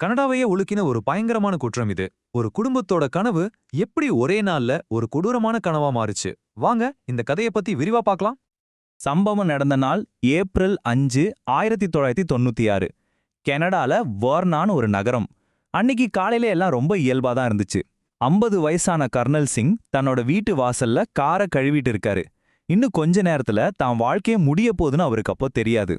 கனடாவையே உலுக்கின ஒரு பயங்கரமான குற்றம் இது. ஒரு குடும்பத்தோட கனவு எப்படி ஒரே நாள்ல ஒரு கொடூரமான கனவா மாறுச்சு. வாங்க இந்த கதைய பத்தி விரிவா பார்க்கலாம். சம்பவம் நடந்த நாள் ஏப்ரல் அஞ்சு ஆயிரத்தி தொள்ளாயிரத்தி தொண்ணூத்தி ஆறு கனடால வர்னான்னு ஒரு நகரம். அன்னிக்கு காலையில எல்லாம் ரொம்ப இயல்பா தான் இருந்துச்சு. ஐம்பது வயசான கர்னல் சிங் தன்னோட வீட்டு வாசல்ல காரை கழுவிட்டு இருக்காரு. இன்னும் கொஞ்ச நேரத்துல தான் வாழ்க்கையே முடிய போதுன்னு அவருக்கு அப்போ தெரியாது.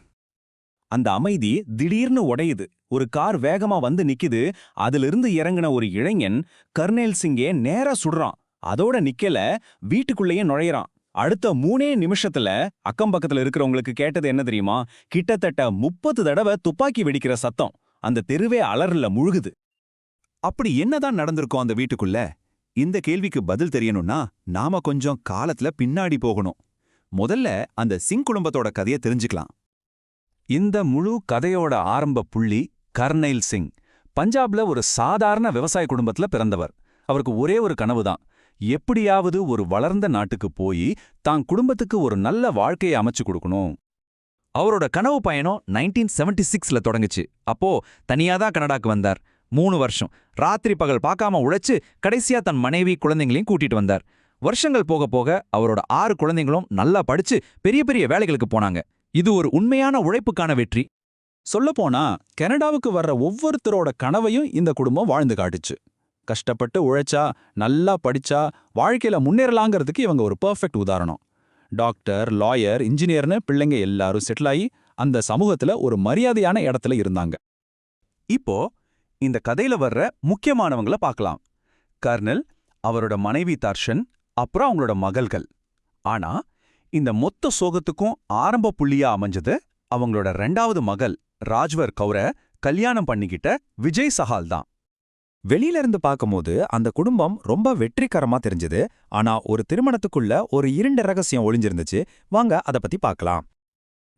அந்த அமைதி திடீர்னு உடையுது. ஒரு கார் வேகமா வந்து நிக்குது. அதிலிருந்து இறங்கின ஒரு இளைஞன் கர்னேல் சிங்கே நேரா சுடுறான். அதோட நிக்கல வீட்டுக்குள்ளேயே நுழையறான். அடுத்த மூணே நிமிஷத்துல அக்கம் பக்கத்துல இருக்கிறவங்களுக்கு கேட்டது என்ன தெரியுமா? கிட்டத்தட்ட முப்பது தடவை துப்பாக்கி வெடிக்கிற சத்தம். அந்த தெருவே அலறல முழுகுது. அப்படி என்னதான் நடந்திருக்கும் அந்த வீட்டுக்குள்ள? இந்த கேள்விக்கு பதில் தெரியணும்னா நாம கொஞ்சம் காலத்துல பின்னாடி போகணும். முதல்ல அந்த சிங் குடும்பத்தோட கதையை தெரிஞ்சுக்கலாம். இந்த முழு கதையோட ஆரம்ப புள்ளி கர்னைல் சிங். பஞ்சாப்ல ஒரு சாதாரண விவசாய குடும்பத்துல பிறந்தவர். அவருக்கு ஒரே ஒரு கனவுதான். எப்படியாவது ஒரு வளர்ந்த நாட்டுக்கு போய் தான் குடும்பத்துக்கு ஒரு நல்ல வாழ்க்கையை அமைச்சு கொடுக்கணும். அவரோட கனவு பயணம் நைன்டீன் செவன்டி சிக்ஸ்ல தொடங்குச்சு. அப்போ தனியா தான் கனடாக்கு வந்தார். மூணு வருஷம். ராத்திரி பகல் பார்க்காம உழைச்சு கடைசியா தன் மனைவி குழந்தைங்களையும் கூட்டிட்டு வந்தார். வருஷங்கள் போக போக அவரோட ஆறு குழந்தைங்களும் நல்லா படிச்சு பெரிய பெரிய வேலைகளுக்கு போனாங்க. இது ஒரு உண்மையான உழைப்புக்கான வெற்றி. சொல்லப்போனா கனடாவுக்கு வர்ற ஒவ்வொருத்தரோட கனவையும் இந்த குடும்பம் வாழ்ந்து காட்டுச்சு. கஷ்டப்பட்டு உழைச்சா நல்லா படிச்சா வாழ்க்கையில முன்னேறலாங்கிறதுக்கு இவங்க ஒரு பெர்ஃபெக்ட் உதாரணம். டாக்டர் லாயர் இன்ஜினியர்னு பிள்ளைங்க எல்லாரும் செட்டில் ஆகி அந்த சமூகத்துல ஒரு மரியாதையான இடத்துல இருந்தாங்க. இப்போ இந்த கதையில வர்ற முக்கியமானவங்கள பார்க்கலாம். கர்னல் அவரோட மனைவி தர்ஷன் அப்புறம் அவங்களோட மகள்கள். ஆனா இந்த மொத்த சோகத்துக்கும் ஆரம்ப புள்ளியா அமைஞ்சது அவங்களோட ரெண்டாவது மகள் ராஜ்வர் கௌர கல்யாணம் பண்ணிக்கிட்ட விஜய் சஹால் தான். வெளியில இருந்து பார்க்கும்போது அந்த குடும்பம் ரொம்ப வெற்றிகரமா தெரிஞ்சது. ஆனா ஒரு திருமணத்துக்குள்ள ஒரு இருண்ட ரகசியம் ஒளிஞ்சிருந்துச்சு. வாங்க அத பத்தி பார்க்கலாம்.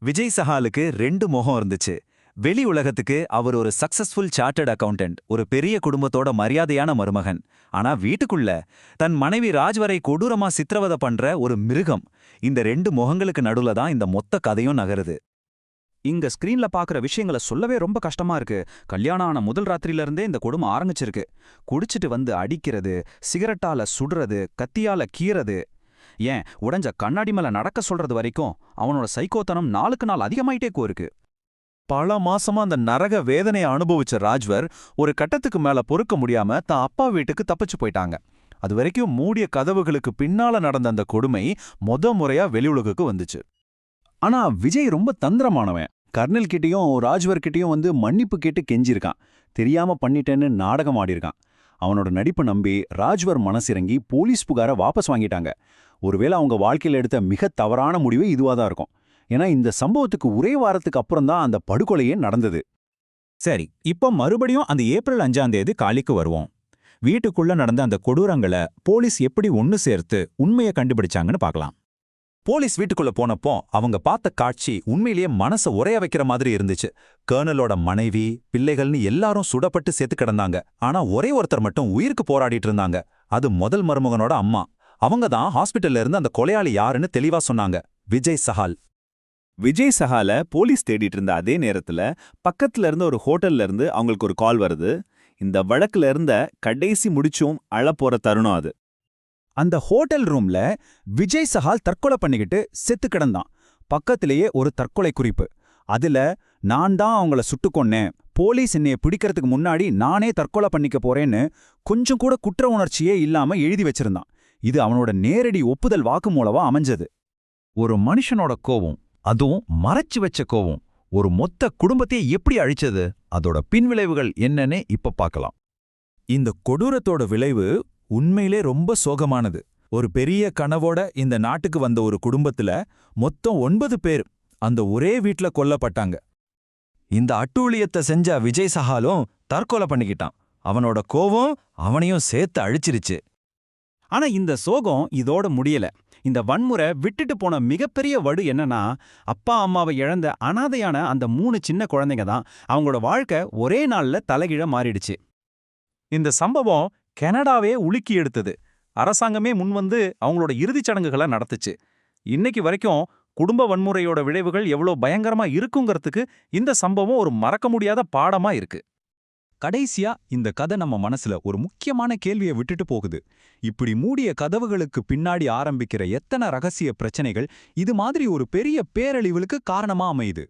விஜய் சஹாலுக்கு ரெண்டு முகம் இருந்துச்சு. வெளி உலகத்துக்கு அவர் ஒரு சக்சஸ்ஃபுல் சார்ட்டர்ட் அக்கவுண்டன்ட் ஒரு பெரிய குடும்பத்தோட மரியாதையான மருமகன். ஆனா வீட்டுக்குள்ள தன் மனைவி ராஜ்வரை கொடூரமா சித்திரவதை பண்ற ஒரு மிருகம். இந்த ரெண்டு முகங்களுக்கு நடுவுல தான் இந்த மொத்த கதையும் நகருது. இங்க ஸ்கிரீன்ல பாக்குற விஷயங்களை சொல்லவே ரொம்ப கஷ்டமா இருக்கு. கல்யாணம் ஆன முதல் ராத்திரில இருந்தே இந்த கொடுமை ஆரம்பிச்சிருக்கு. குடிச்சிட்டு வந்து அடிக்கிறது சிகரெட்டால சுடுறது கத்தியால கீறது. ஏன் உடஞ்ச கண்ணாடி மேல நடக்க சொல்றது வரைக்கும் அவனோட சைக்கோத்தனம் நாளுக்கு நாள் அதிகமாயிட்டே கோருக்கு பல மாசமா அந்த நரக வேதனையை அனுபவிச்ச ராஜ்வர் ஒரு கட்டத்துக்கு மேல பொறுக்க முடியாம தான் அப்பா வீட்டுக்கு தப்பிச்சு போயிட்டாங்க. அது வரைக்கும் மூடிய கதவுகளுக்கு பின்னால நடந்த அந்த கொடுமை மொத முறையா வெளி உலகுக்கு வந்துச்சு. ஆனா விஜய் ரொம்ப தந்திரமானவன். கர்னல் கிட்டயும் ராஜ்வர் கிட்டயும் வந்து மன்னிப்பு கேட்டு கெஞ்சிருக்கான். தெரியாம பண்ணிட்டேன்னு நாடகம் ஆடியிருக்கான் அவனோட நடிப்பு நம்பி ராஜ்வர் மனசிறங்கி போலீஸ் புகார வாபஸ் வாங்கிட்டாங்க. ஒருவேளை அவங்க வாழ்க்கையில எடுத்த மிக தவறான முடிவு இதுவாக தான் இருக்கும். ஏன்னா இந்த சம்பவத்துக்கு ஒரே வாரத்துக்கு அப்புறம் தான் அந்த படுகொலையே நடந்தது. சரி இப்போ மறுபடியும் அந்த ஏப்ரல் அஞ்சாம் தேதி காலிக்கு வருவோம். வீட்டுக்குள்ள நடந்த அந்த கொடூரங்களை போலீஸ் எப்படி ஒன்னு சேர்த்து உண்மையை கண்டுபிடிச்சாங்கன்னு பார்க்கலாம். போலீஸ் வீட்டுக்குள்ள போனப்போ அவங்க பார்த்த காட்சி உண்மையிலேயே மனச உரைய வைக்கிற மாதிரி இருந்துச்சு. கர்னலோட மனைவி பிள்ளைகள்னு எல்லாரும் சுடப்பட்டு செத்து கிடந்தாங்க. ஆனா ஒரே ஒருத்தர் மட்டும் உயிருக்கு போராடிட்டு இருந்தாங்க. அது முதல் மருமகனோட அம்மா. அவங்க தான் ஹாஸ்பிட்டல்ல இருந்து அந்த கொலையாளி யாருன்னு தெளிவா சொன்னாங்க. விஜய் சஹால். விஜய் சஹால போலீஸ் தேடிட்டு இருந்த அதே நேரத்துல பக்கத்துல இருந்த ஒரு ஹோட்டல்ல இருந்து அவங்களுக்கு ஒரு கால் வருது. இந்த வழக்குல இருந்த கடைசி முடிச்சும் அழப்போற தருணம் அது. அந்த ஹோட்டல் ரூம்ல விஜய் சஹால் தற்கொலை பண்ணிக்கிட்டு செத்து கிடந்தான். பக்கத்திலேயே ஒரு தற்கொலை குறிப்பு. அதுல நான் தான் அவங்கள சுட்டு கொன்னேன். போலீஸ் என்னைய பிடிக்கிறதுக்கு முன்னாடி நானே தற்கொலை பண்ணிக்க போறேன்னு கொஞ்சம் கூட குற்ற உணர்ச்சியே இல்லாம எழுதி வச்சிருந்தான். இது அவனோட நேரடி ஒப்புதல் வாக்குமூலவா அமைஞ்சது. ஒரு மனுஷனோட கோவம் அதுவும் மறைச்சு வச்ச கோவம். ஒரு மொத்த குடும்பத்தையே எப்படி அழிச்சது? அதோட பின்விளைவுகள் என்னன்னு இப்ப பார்க்கலாம் இந்த கொடூரத்தோட விளைவு உண்மையிலே ரொம்ப சோகமானது. ஒரு பெரிய கனவோட இந்த நாட்டுக்கு வந்த ஒரு குடும்பத்துல மொத்தம் ஒன்பது பேர் அந்த ஒரே வீட்ல கொல்லப்பட்டாங்க. இந்த அட்டூழியத்தை செஞ்ச விஜய் சஹாலும் தற்கொலை பண்ணிக்கிட்டான். அவனோட கோவம் அவனையும் சேர்த்து அழிச்சிருச்சு. ஆனா இந்த சோகம் இதோட முடியல. இந்த வன்முறை விட்டுட்டு போன மிகப்பெரிய வடு என்னன்னா அப்பா அம்மாவை இழந்த அனாதையான அந்த மூணு சின்ன குழந்தைங்க தான். அவங்களோட வாழ்க்கை ஒரே நாள்ல தலைகீழ மாறிடுச்சு. இந்த சம்பவம் கனடாவே உலுக்கி எடுத்தது. அரசாங்கமே முன்வந்து அவங்களோட இறுதிச் சடங்குகளை நடத்துச்சு. இன்னைக்கு வரைக்கும் குடும்ப வன்முறையோட விளைவுகள் எவ்வளோ பயங்கரமா இருக்குங்கிறதுக்கு இந்த சம்பவம் ஒரு மறக்க முடியாத பாடமா இருக்கு. கடைசியா இந்த கதை நம்ம மனசுல ஒரு முக்கியமான கேள்வியை விட்டுட்டு போகுது. இப்படி மூடிய கதவுகளுக்கு பின்னாடி ஆரம்பிக்கிற எத்தனை ரகசிய பிரச்சனைகள் இது மாதிரி ஒரு பெரிய பேரழிவுகளுக்கு காரணமா அமையுது.